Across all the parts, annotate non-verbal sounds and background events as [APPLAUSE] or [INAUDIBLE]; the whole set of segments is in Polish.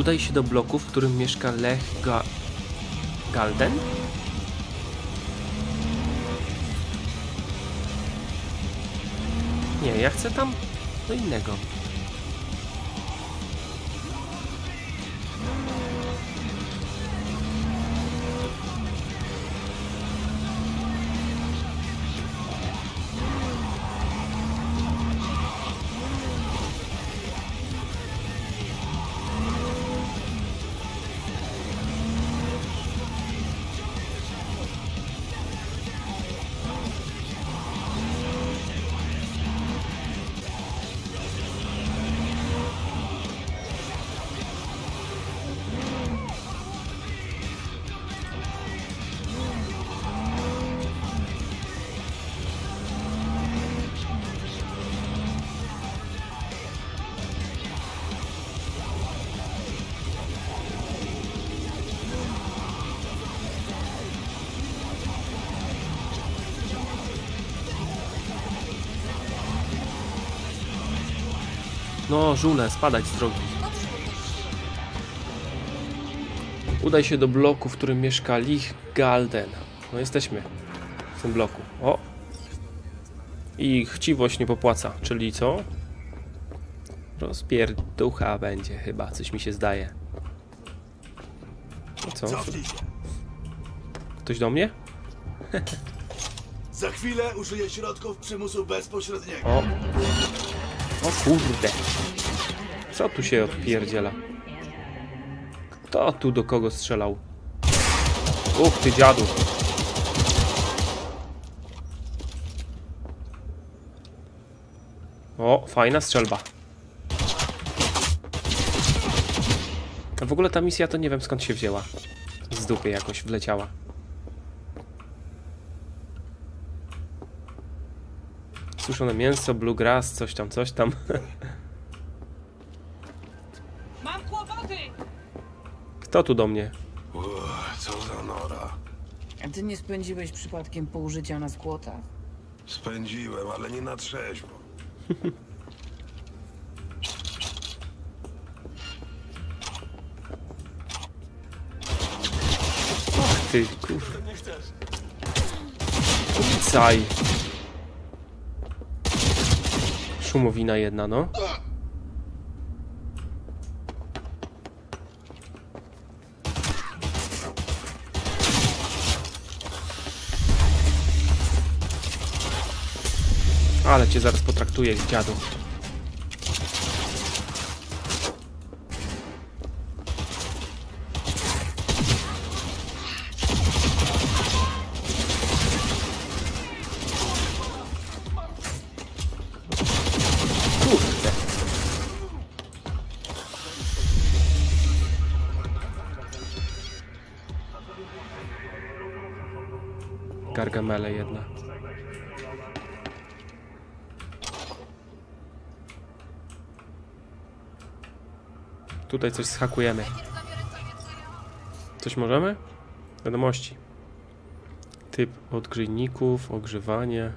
Udaj się do bloku, w którym mieszka Lech Ga... Galden? Nie, ja chcę tam do innego. No, żule, spadać z drogi. Udaj się do bloku, w którym mieszka Lich Galden. No, jesteśmy w tym bloku. O! I chciwość nie popłaca, czyli co? Rozpierducha będzie chyba, coś mi się zdaje. No co? Cofnij się. Ktoś do mnie? [LAUGHS] Za chwilę użyję środków przymusu bezpośredniego. O! O kurde! Co tu się odpierdziela? Kto tu do kogo strzelał? Uch ty dziadu! O, fajna strzelba. A w ogóle ta misja to nie wiem skąd się wzięła. Z dupy jakoś wleciała. Suszone mięso, bluegrass, coś tam, coś tam. [LAUGHS] Mam kłopoty! Kto tu do mnie? Uff, co za nora. A ty nie spędziłeś przypadkiem pół życia na skłotach? Spędziłem, ale nie na trzeźwo. Ty kur... Caj. Szumowina jedna, no. Ale cię zaraz potraktuję, dziadu. Gargamele jedna. Tutaj coś schakujemy. Coś możemy? Wiadomości. Typ odgrzejników, ogrzewanie.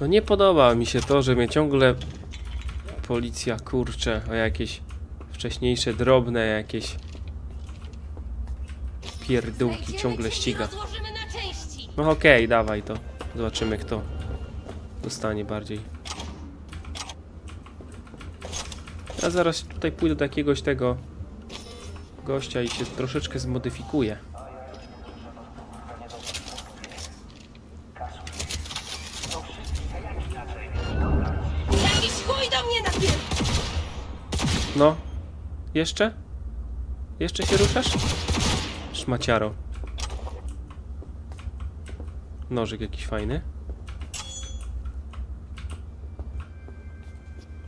No nie podoba mi się to, że mnie ciągle policja kurcze o jakieś wcześniejsze drobne jakieś pierdółki ciągle ściga. No okej, dawaj to. Zobaczymy kto dostanie bardziej. Ja zaraz tutaj pójdę do jakiegoś tego gościa i się troszeczkę zmodyfikuję. No. Jeszcze? Jeszcze się ruszasz? Szmaciaro. Nożyk jakiś fajny.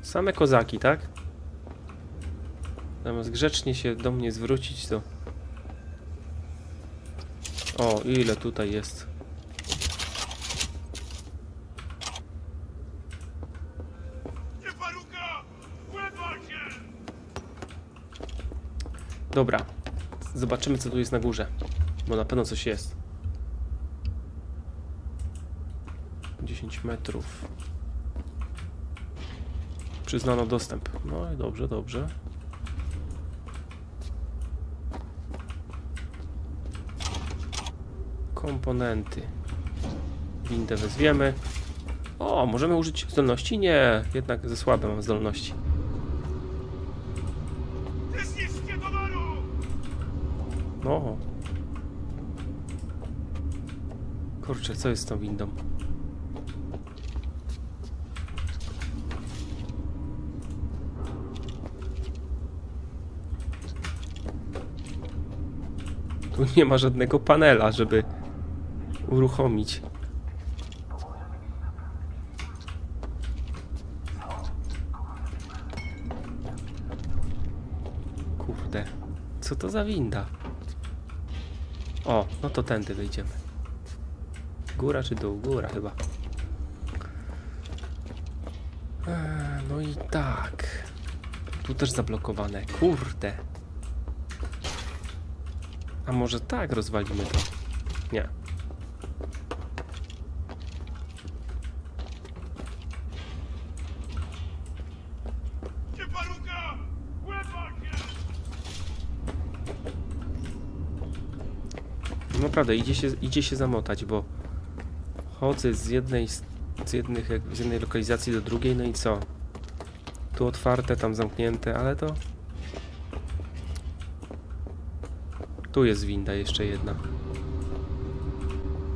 Same kozaki, tak? Zamiast grzecznie się do mnie zwrócić, to... O, ile tutaj jest. Dobra. Zobaczymy, co tu jest na górze. Bo na pewno coś jest. 10 metrów. Przyznano dostęp. No i dobrze, dobrze. Komponenty. Windę wezwiemy. O, możemy użyć zdolności? Nie, jednak ze słabe mam zdolności. No. Kurczę, co jest z tą windą? Tu nie ma żadnego panela, żeby uruchomić. Kurde, co to za winda? O, no to tędy wyjdziemy. Góra czy dół? Góra chyba. Eee, no i tak. Tu też zablokowane. Kurde. A może tak rozwalimy to? Nie. Nie paruka! Łeba się! No Naprawdę, idzie się, idzie się zamotać, bo chodzę z jednej, z, jednych, z jednej lokalizacji do drugiej, no i co? Tu otwarte, tam zamknięte, ale to... Tu jest winda jeszcze jedna.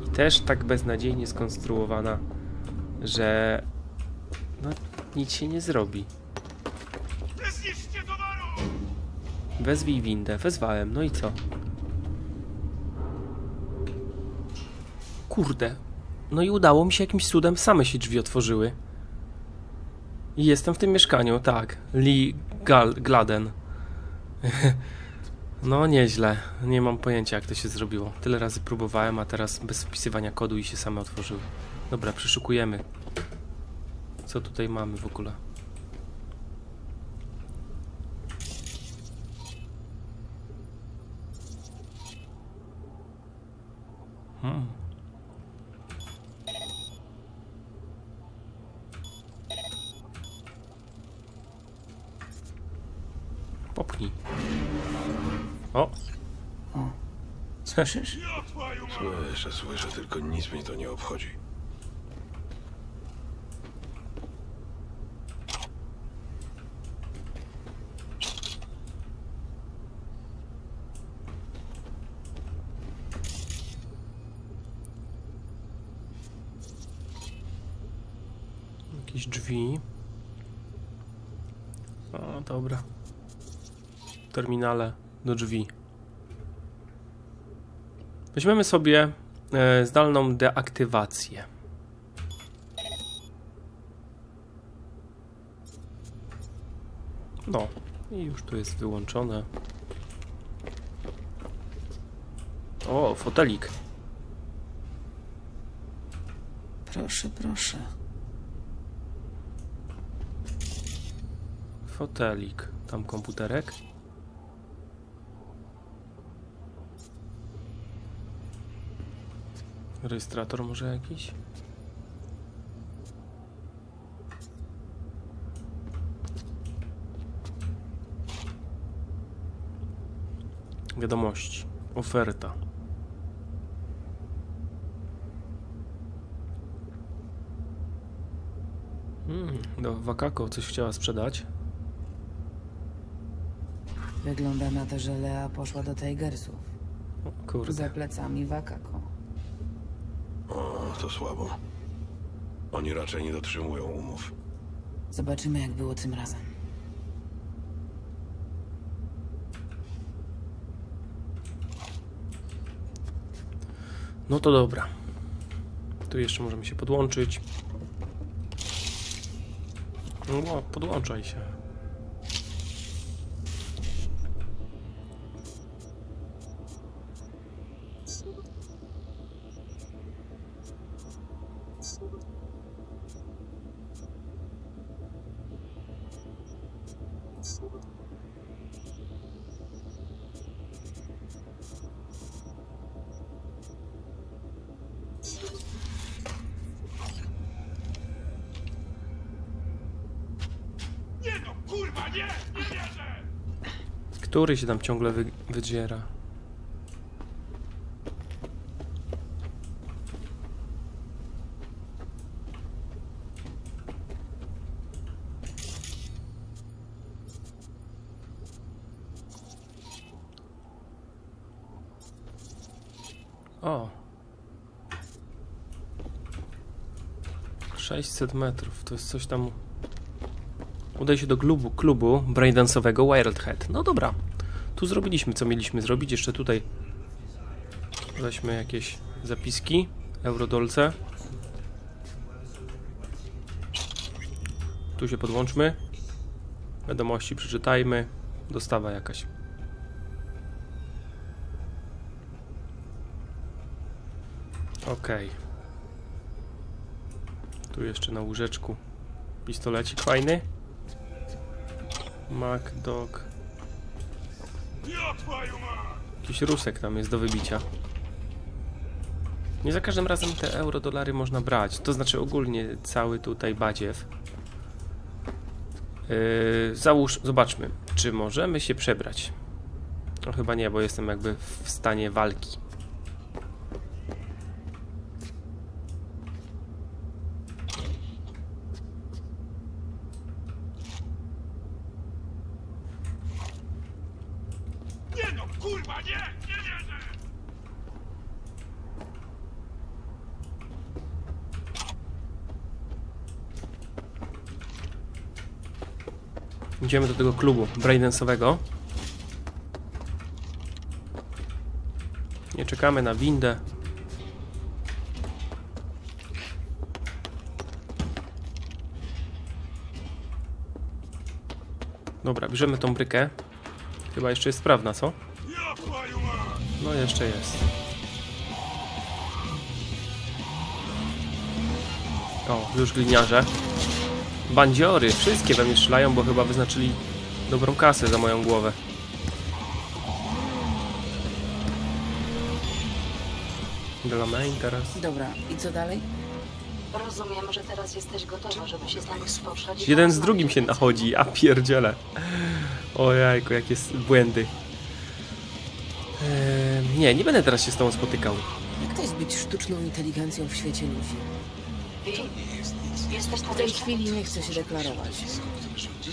I też tak beznadziejnie skonstruowana, że... No, nic się nie zrobi. Wezwij windę. Wezwałem, no i co? Kurde. No i udało mi się jakimś cudem, same się drzwi otworzyły. I jestem w tym mieszkaniu, tak. Lee Gal Gladen. [LAUGHS] no nieźle. Nie mam pojęcia jak to się zrobiło. Tyle razy próbowałem, a teraz bez wpisywania kodu i się same otworzyły. Dobra, przeszukujemy. Co tutaj mamy w ogóle? Hmm. Słyszysz? Słyszę, słyszę, tylko nic mnie to nie obchodzi. jakieś drzwi. O, dobra. Terminale do drzwi. Weźmiemy sobie e, zdalną deaktywację. No, i już tu jest wyłączone. O, fotelik. Proszę, proszę. Fotelik. Tam komputerek. Rejestrator może jakiś? Wiadomości. Oferta. Hmm, do Wakako coś chciała sprzedać. Wygląda na to, że Lea poszła do Tigersów. O, kurde. Za plecami Wakako. O, to słabo. Oni raczej nie dotrzymują umów. Zobaczymy, jak było tym razem. No to dobra. Tu jeszcze możemy się podłączyć. No, podłączaj się. Który się tam ciągle wy wydziera? O. 600 metrów, to jest coś tam... Udaj się do klubu, klubu braindance'owego Wildhead. No dobra, tu zrobiliśmy co mieliśmy zrobić. Jeszcze tutaj weźmy jakieś zapiski, eurodolce. Tu się podłączmy. Wiadomości przeczytajmy. Dostawa jakaś. Okej. Tu jeszcze na łóżeczku pistolecik fajny. MacDog. Jakiś rusek tam jest do wybicia. Nie za każdym razem te euro-dolary można brać. To znaczy ogólnie cały tutaj badziew. Yy, załóż, zobaczmy, czy możemy się przebrać. No chyba nie, bo jestem jakby w stanie walki. Nie no, Idziemy do tego klubu braindance'owego. Nie czekamy na windę. Dobra, bierzemy tą brykę. Chyba jeszcze jest sprawna, co? No jeszcze jest. O, już gliniarze. Bandziory, wszystkie we mnie strzelają, bo chyba wyznaczyli dobrą kasę za moją głowę. Delamain teraz. Dobra, i co dalej? Rozumiem, że teraz jesteś gotowa, żeby się z nami spotkać. Jeden z drugim się nachodzi, a pierdziele. O jajku, jakie błędy. Nie, nie będę teraz się z tobą spotykał. Jak to jest być sztuczną inteligencją w świecie ludzi? Jesteś W tej chwili nie chcę się deklarować.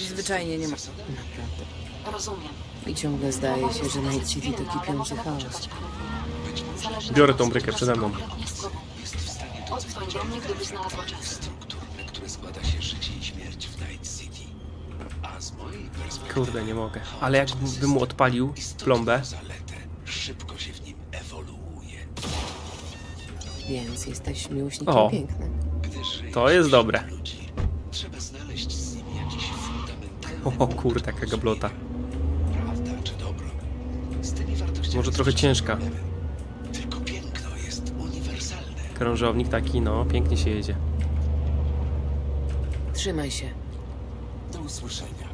Zwyczajnie nie ma. Naprawdę. Rozumiem. I ciągle zdaje się, że Night City to kipiący chaos. Biorę tą brykę przede mną. do mnie, znalazła czas. Kurde, nie mogę. Ale jakbym mu odpalił plombę, Więc jesteś miłośnikiem O. Gdy żyjesz To jest wśród dobre. Ludzi, trzeba znaleźć z nimi jakiś fundamentalny o kurde, jaka gablota. prawda czy dobro. Z tymi wartościami Może trochę ciężka. Tylko piękno jest uniwersalne. Krążownik taki, no, pięknie się jedzie. Trzymaj się. Do usłyszenia.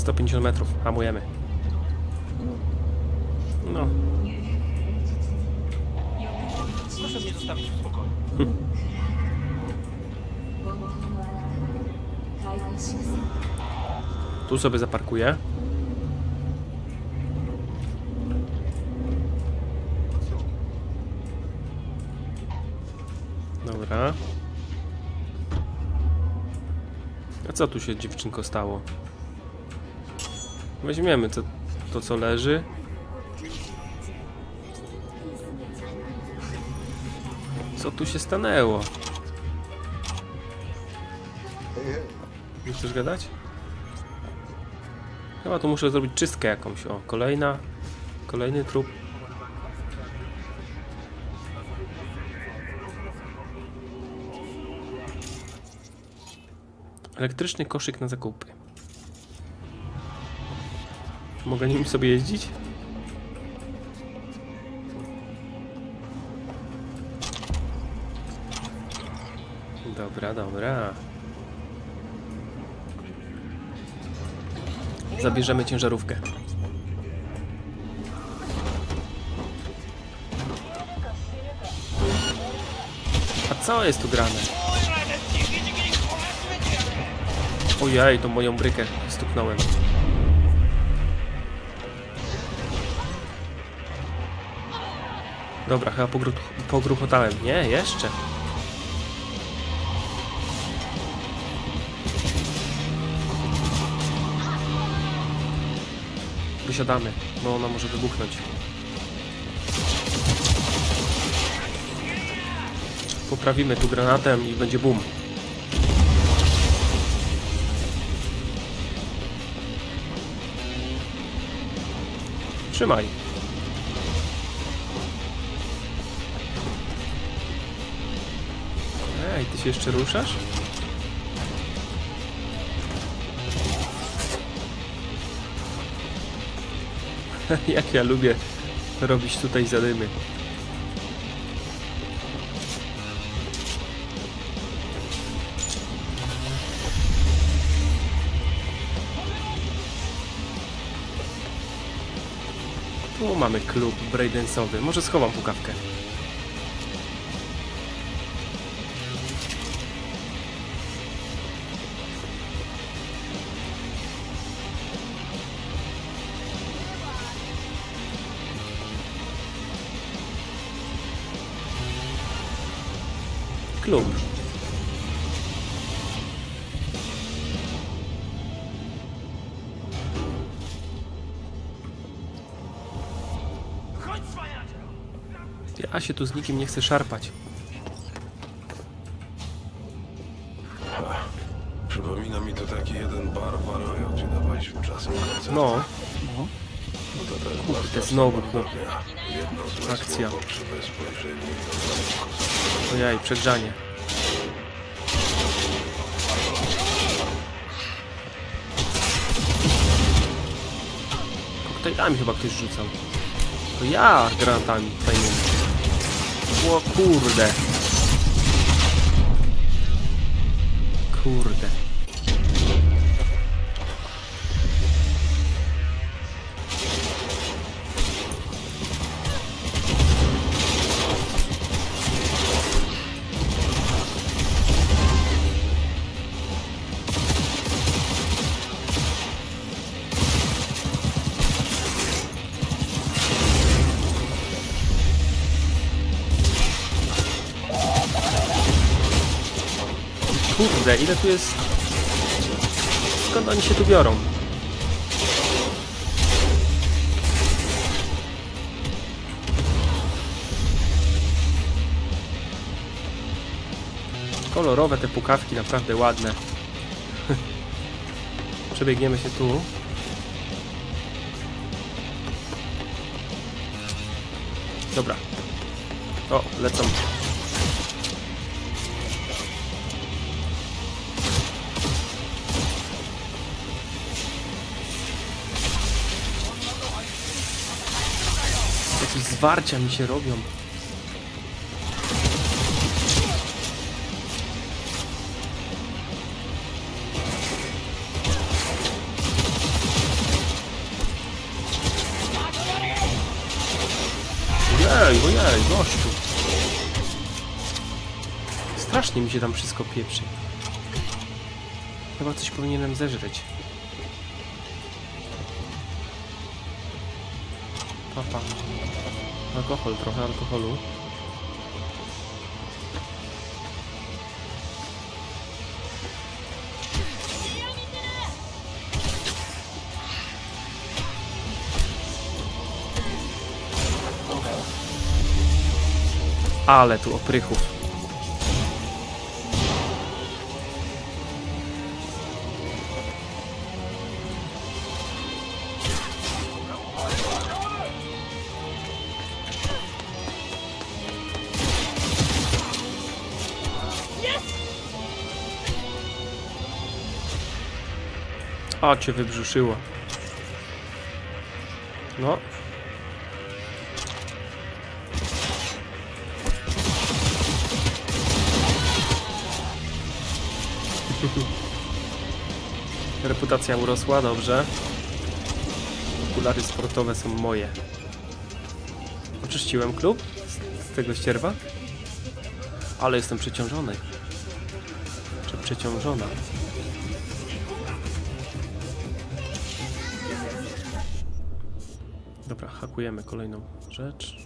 150 metrów, hamujemy. No. Proszę mnie zostawić w spokoju. Tu sobie zaparkuję. Dobra. A co tu się dziewczynko stało? Weźmiemy to, to co leży. Co tu się stanęło? Nie chcesz gadać? Chyba tu muszę zrobić czystkę jakąś. O, kolejna. Kolejny trup. Elektryczny koszyk na zakupy. Mogę nim sobie jeździć? Dobra, dobra. Zabierzemy ciężarówkę. Co jest tu grane? Ojej, to moją brykę stuknąłem. Dobra, chyba pogru pogruchotałem. Nie, jeszcze. Wysiadamy, bo ona może wybuchnąć. Poprawimy tu granatem i będzie boom. Trzymaj. Się jeszcze ruszasz? [LAUGHS] Jak ja lubię robić tutaj zadymy. Tu mamy klub breakdance'owy. Może schowam pukawkę. Klub. Ja się tu z nikim nie chcę szarpać. Przypomina mi to taki jeden bar w Arroyo, gdzie dawaliśmy czasem koncert. No, No to też Kurde, znowu, no. dnia. Jedno złe Akcja. słowo, ojej, przegrzanie. Koktajlami chyba ktoś rzucał. To ja granatami tajnymi. O kurde. Kurde. Kurde, ile tu jest... Skąd oni się tu biorą? Kolorowe te pukawki, naprawdę ładne. [LAUGHS] Przebiegniemy się tu. Dobra. O, lecą. Zwarcia mi się robią. Ojej, ojej, gościu. Strasznie mi się tam wszystko pieprzy. Chyba coś powinienem zeżreć. Alkohol, trochę alkoholu. Ale tu oprychów. O, cię wybrzuszyło. No. [LAUGHS] Reputacja urosła, dobrze. Okulary sportowe są moje. Oczyściłem klub z, z tego ścierwa. Ale jestem przeciążony. Czy przeciążona? Dobra, hakujemy kolejną rzecz.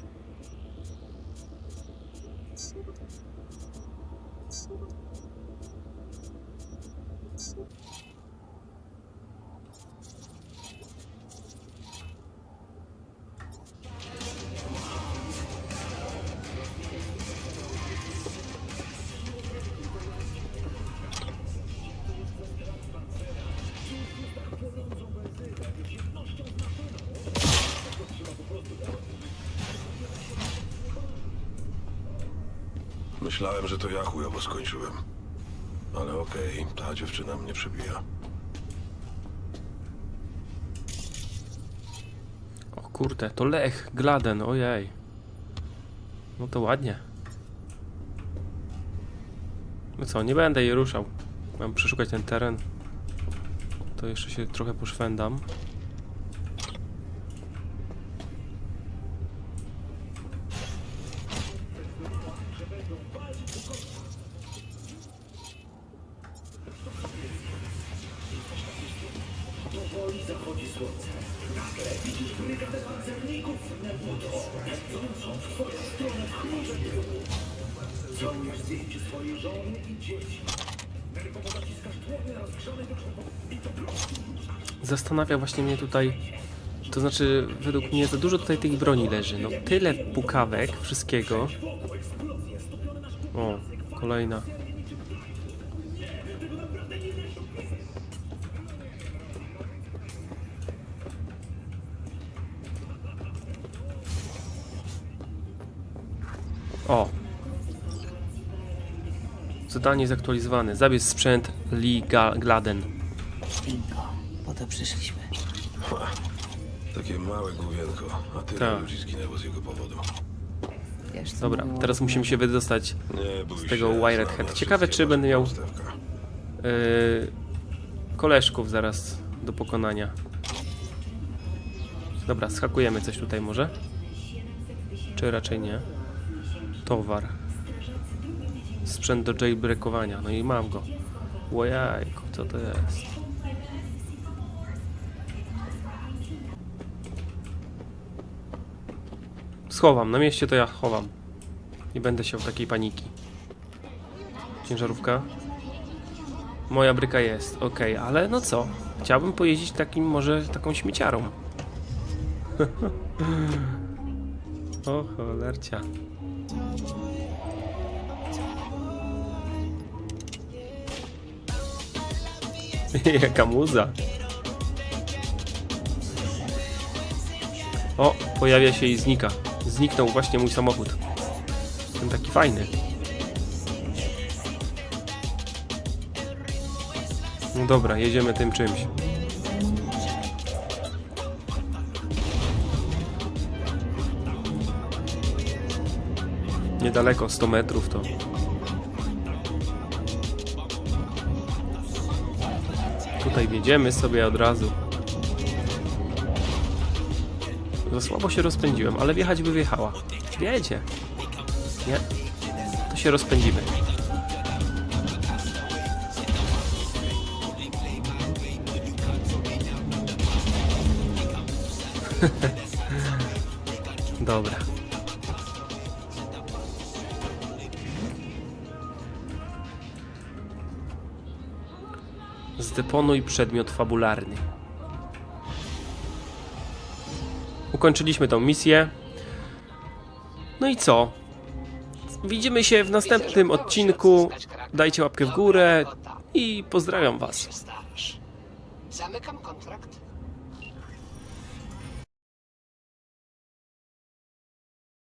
Myślałem, że to ja chujowo skończyłem. Ale okej, ta dziewczyna mnie przebija. O kurde, to Lech, Gladen, ojej. No to ładnie. No co, nie będę jej ruszał. Mam przeszukać ten teren. To jeszcze się trochę poszwędam. Zastanawia właśnie mnie tutaj. To znaczy, według mnie za dużo tutaj tych broni leży. No tyle pukawek, wszystkiego. O, kolejna. O. Zadanie zaktualizowane. Zabierz sprzęt Lee Ga- Gladen. Bingo. Po to przyszliśmy. Takie małe główienko, a tyle Tak. ludzi zginęło z jego powodu. Wiesz, co Dobra, teraz musimy się wydostać Nie z tego Wired Head. Ciekawe, czy będę miał yy, koleżków zaraz do pokonania. Dobra, schakujemy coś tutaj może? Czy raczej nie? Towar. Sprzęt do jailbreakowania. No i mam go. Łojajku, co to jest? Schowam, na mieście to ja chowam. Nie będę się w takiej paniki. Ciężarówka? Moja bryka jest, okej, ale no co? Chciałbym pojeździć takim, może taką śmieciarą. [LAUGHS] o cholercia. [LAUGHS] Jaka muza. O, pojawia się i znika. Zniknął właśnie mój samochód. Ten taki fajny. No dobra, jedziemy tym czymś. Niedaleko, 100 metrów to. Tutaj wjedziemy sobie od razu. Za słabo się rozpędziłem, ale wjechać by wjechała. Wjedzie. Nie. To się rozpędzimy. [LAUGHS] Dobra. Zdeponuj przedmiot fabularny. Ukończyliśmy tą misję. No i co? Widzimy się w następnym odcinku. Dajcie łapkę w górę i pozdrawiam Was. Zamykam